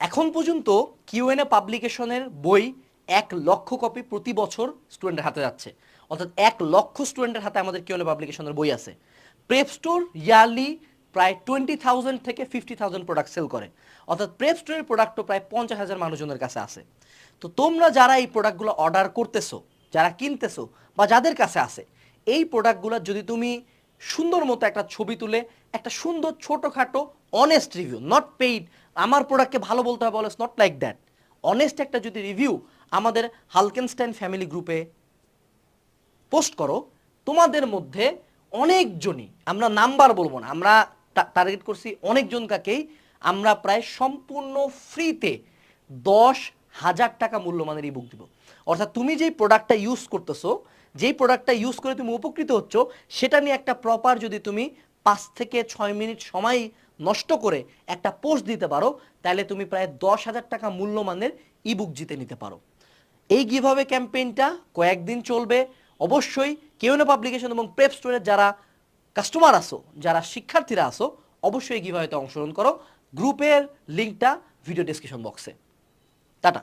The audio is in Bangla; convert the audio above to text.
এখন পর্যন্ত কিউএনএ পাবলিকেশনের বই এক লক্ষ কপি প্রতি বছর স্টুডেন্টের হাতে যাচ্ছে। অর্থাৎ এক লক্ষ স্টুডেন্টের হাতে আমাদের কিউএনএ পাবলিকেশনের বই আছে। প্রেপ স্টোর ইয়ারলি প্রায় টোয়েন্টি থাউজেন্ড থেকে ফিফটি থাউজেন্ড প্রোডাক্ট সেল করে। অর্থাৎ প্রেপ স্টোরের প্রোডাক্টও প্রায় পঞ্চাশ হাজার মানুষজনের কাছে আছে। তো তোমরা যারা এই প্রোডাক্টগুলো অর্ডার করতেছো, যারা কিনতেছো বা যাদের কাছে আছে, এই প্রোডাক্টগুলো যদি তুমি সুন্দর মতো একটা ছবি তুলে, একটা সুন্দর ছোটোখাটো অনেস্ট রিভিউ নট পেইড আমার প্রোডাক্টকে ভালো বলতে হবে অলস নট লাইক দ্যাট অনেস্ট একটা যদি রিভিউ আমাদের হালকেনস্টাইন ফ্যামিলি গ্রুপে পোস্ট করো, তোমাদের মধ্যে অনেকজনই, আমরা নাম্বার বলব না, আমরা টার্গেট করছি অনেকজনকাকেই আমরা প্রায় সম্পূর্ণ ফ্রিতে দশ হাজার টাকা মূল্যমানের বুক দিব। অর্থাৎ তুমি যেই প্রোডাক্টটা ইউজ করতেছো, যেই প্রোডাক্টটা ইউজ করে তুমি উপকৃত হচ্ছ, সেটা নিয়ে একটা প্রপার যদি তুমি পাঁচ থেকে ছয় মিনিট সময় নষ্ট করে একটা পোস্ট দিতে পারো, তাহলে তুমি প্রায় দশ হাজার টাকা মূল্যমানের ইবুক জিতে নিতে পারো। এই গিভাবে ক্যাম্পেইনটা কয়েকদিন চলবে। অবশ্যই কেউ না পাবলিকেশন এবং প্রেপ স্টোরের যারা কাস্টমার আসো যারা শিক্ষার্থীরা আসো অবশ্যই গিভাবেতে অংশগ্রহণ করো। গ্রুপের লিঙ্কটা ভিডিও ডিসক্রিপশন বক্সে টাটা।